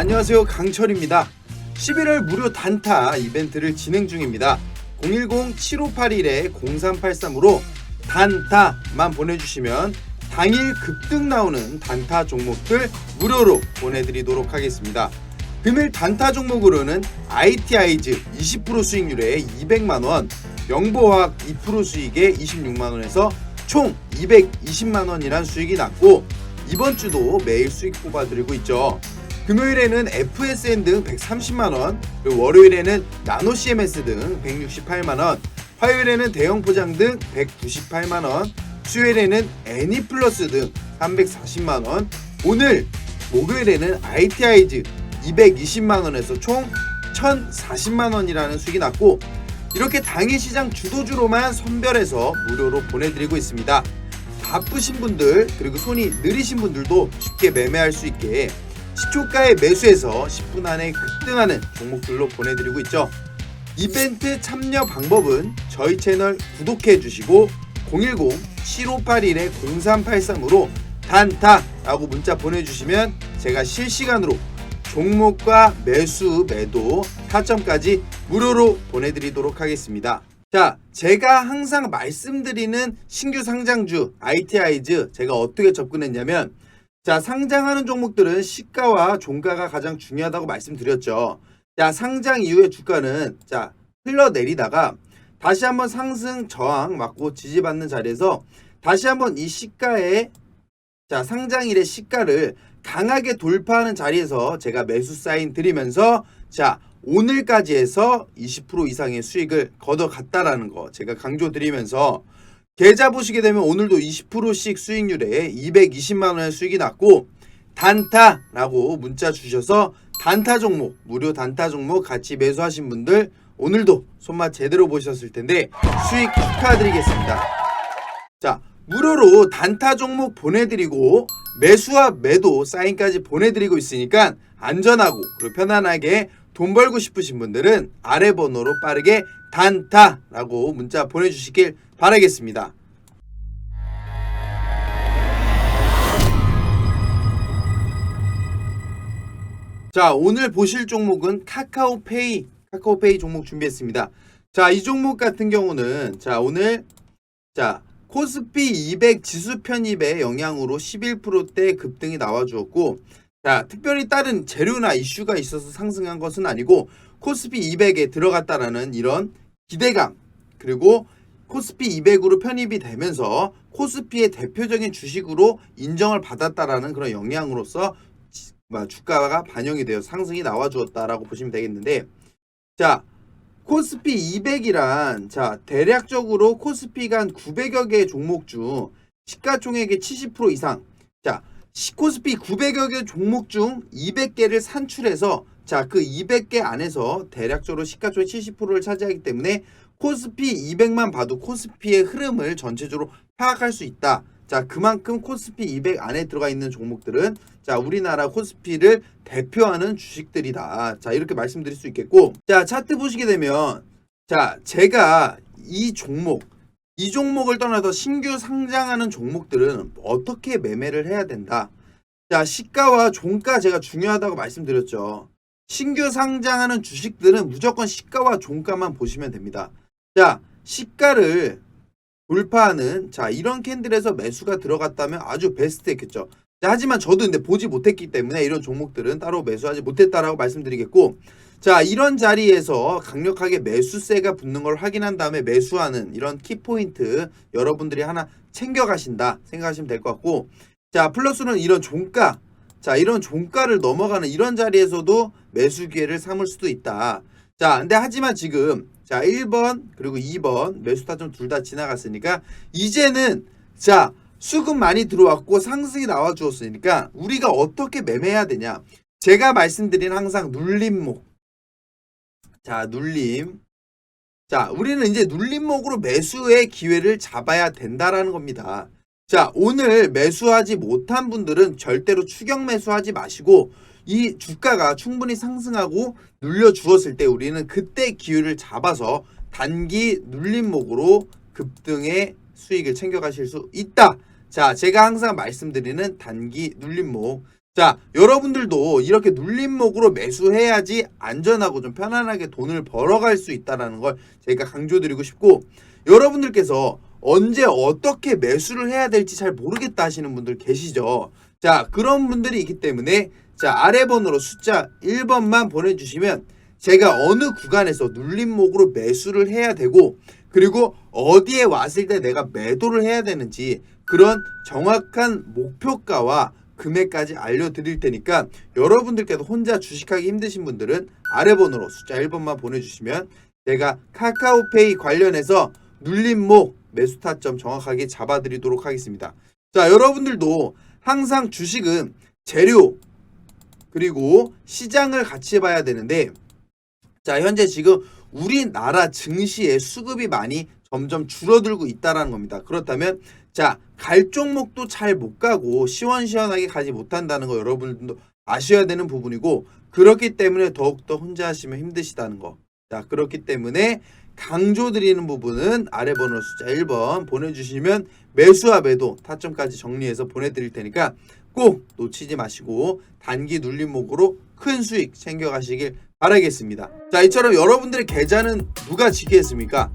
안녕하세요. 강철입니다. 11월 무료 단타 이벤트를 진행 중입니다. 010-7581-0383으로 단타만 보내주시면 당일 급등 나오는 단타 종목들 무료로 보내드리도록 하겠습니다. 금일 단타 종목으로는 ITI즈 20% 수익률에 200만원, 영보화학 2% 수익에 26만원에서 총 220만원이란 수익이 났고 이번 주도 매일 수익 뽑아드리고 있죠. 금요일에는 FSN 등 130만원, 그리고 월요일에는 나노 CMS 등 168만원, 화요일에는 대형 포장 등 198만원, 수요일에는 애니플러스 등 340만원, 오늘 목요일에는 ITI즈 220만원에서 총 1040만원이라는 수익이 났고 이렇게 당일 시장 주도주로만 선별해서 무료로 보내드리고 있습니다. 바쁘신 분들 그리고 손이 느리신 분들도 쉽게 매매할 수 있게 시초가에 매수해서 10분 안에 급등하는 종목들로 보내드리고 있죠. 이벤트 참여 방법은 저희 채널 구독해 주시고 010-7581-0383으로 단타라고 문자 보내주시면 제가 실시간으로 종목과 매수, 매도, 타점까지 무료로 보내드리도록 하겠습니다. 자, 제가 항상 말씀드리는 신규 상장주 ITI즈 제가 어떻게 접근했냐면 자, 상장하는 종목들은 시가와 종가가 가장 중요하다고 말씀드렸죠. 자, 상장 이후의 주가는 자, 흘러내리다가 다시 한번 상승 저항 맞고 지지받는 자리에서 다시 한번 이 시가의 자, 상장일의 시가를 강하게 돌파하는 자리에서 제가 매수 사인 드리면서 자, 오늘까지 해서 20% 이상의 수익을 걷어갔다라는 거 제가 강조 드리면서 계좌 보시게 되면 오늘도 20%씩 수익률에 220만 원의 수익이 났고 단타라고 문자 주셔서 단타 종목 무료 단타 종목 같이 매수하신 분들 오늘도 손맛 제대로 보셨을 텐데 수익 축하드리겠습니다. 자 무료로 단타 종목 보내드리고 매수와 매도 사인까지 보내드리고 있으니까 안전하고 그리고 편안하게 돈 벌고 싶으신 분들은 아래 번호로 빠르게 단타라고 문자 보내주시길 바라겠습니다. 자, 오늘 보실 종목은 카카오페이, 카카오페이 종목 준비했습니다. 자, 이 종목 같은 경우는 자, 오늘 자, 코스피 200 지수 편입의 영향으로 11%대 급등이 나와 주었고 자, 특별히 다른 재료나 이슈가 있어서 상승한 것은 아니고 코스피 200에 들어갔다라는 이런 기대감 그리고 코스피 200으로 편입이 되면서 코스피의 대표적인 주식으로 인정을 받았다라는 그런 영향으로서 주가가 반영이 되어 상승이 나와 주었다라고 보시면 되겠는데 자 코스피 200이란 자 대략적으로 코스피가 한 900여 개의 종목 중 시가총액의 70% 이상 자 시- 코스피 900여 개 종목 중 200개를 산출해서 자 그 200개 안에서 대략적으로 시가총액 70%를 차지하기 때문에 코스피 200만 봐도 코스피의 흐름을 전체적으로 파악할 수 있다. 자 그만큼 코스피 200 안에 들어가 있는 종목들은 자 우리나라 코스피를 대표하는 주식들이다. 자 이렇게 말씀드릴 수 있겠고 자 차트 보시게 되면 자 제가 이 종목 이 종목을 떠나서 신규 상장하는 종목들은 어떻게 매매를 해야 된다. 자 시가와 종가 제가 중요하다고 말씀드렸죠. 신규 상장하는 주식들은 무조건 시가와 종가만 보시면 됩니다. 자 시가를 돌파하는 자 이런 캔들에서 매수가 들어갔다면 아주 베스트했겠죠. 자, 하지만 저도 근데 보지 못했기 때문에 이런 종목들은 따로 매수하지 못했다라고 말씀드리겠고 자 이런 자리에서 강력하게 매수세가 붙는 걸 확인한 다음에 매수하는 이런 키포인트 여러분들이 하나 챙겨가신다 생각하시면 될 것 같고 자 플러스는 이런 종가 자 이런 종가를 넘어가는 이런 자리에서도 매수 기회를 삼을 수도 있다 자 근데 하지만 지금 자 1번 그리고 2번 매수 타점 둘 다 지나갔으니까 이제는 자 수급 많이 들어왔고 상승이 나와 주었으니까 우리가 어떻게 매매해야 되냐? 제가 말씀드린 항상 눌림목. 자 눌림. 자 우리는 이제 눌림목으로 매수의 기회를 잡아야 된다라는 겁니다. 자 오늘 매수하지 못한 분들은 절대로 추격 매수하지 마시고 이 주가가 충분히 상승하고 눌려 주었을 때 우리는 그때 기회를 잡아서 단기 눌림목으로 급등의 수익을 챙겨 가실 수 있다. 자, 제가 항상 말씀드리는 단기 눌림목. 자, 자, 여러분들도 이렇게 눌림목으로 매수해야지 안전하고 좀 편안하게 돈을 벌어갈 수 있다라는 걸 제가 강조드리고 싶고 여러분들께서 언제 어떻게 매수를 해야 될지 잘 모르겠다 하시는 분들 계시죠. 자, 그런 분들이 있기 때문에 자, 아래 번호로 숫자 1번만 보내주시면 제가 어느 구간에서 눌림목으로 매수를 해야 되고 그리고 어디에 왔을 때 내가 매도를 해야 되는지 그런 정확한 목표가와 금액까지 알려드릴 테니까 여러분들께서 혼자 주식하기 힘드신 분들은 아래 번호로 숫자 1번만 보내주시면 제가 카카오페이 관련해서 눌림목 매수 타점 정확하게 잡아드리도록 하겠습니다. 자 여러분들도 항상 주식은 재료 그리고 시장을 같이 봐야 되는데 자 현재 지금 우리나라 증시의 수급이 많이 점점 줄어들고 있다라는 겁니다. 그렇다면 자 갈 종목도 잘 못 가고 시원시원하게 가지 못한다는 거 여러분들도 아셔야 되는 부분이고 그렇기 때문에 더욱더 혼자 하시면 힘드시다는 거. 자 그렇기 때문에 강조 드리는 부분은 아래 번호 숫자 1번 보내주시면 매수와 매도 타점까지 정리해서 보내드릴 테니까 꼭 놓치지 마시고 단기 눌림목으로 큰 수익 챙겨가시길 바라겠습니다. 자, 이처럼 여러분들의 계좌는 누가 지키겠습니까?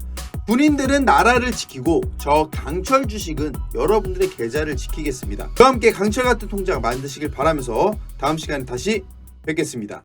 군인들은 나라를 지키고 저 강철 주식은 여러분들의 계좌를 지키겠습니다. 그와 함께 강철 같은 통장 만드시길 바라면서 다음 시간에 다시 뵙겠습니다.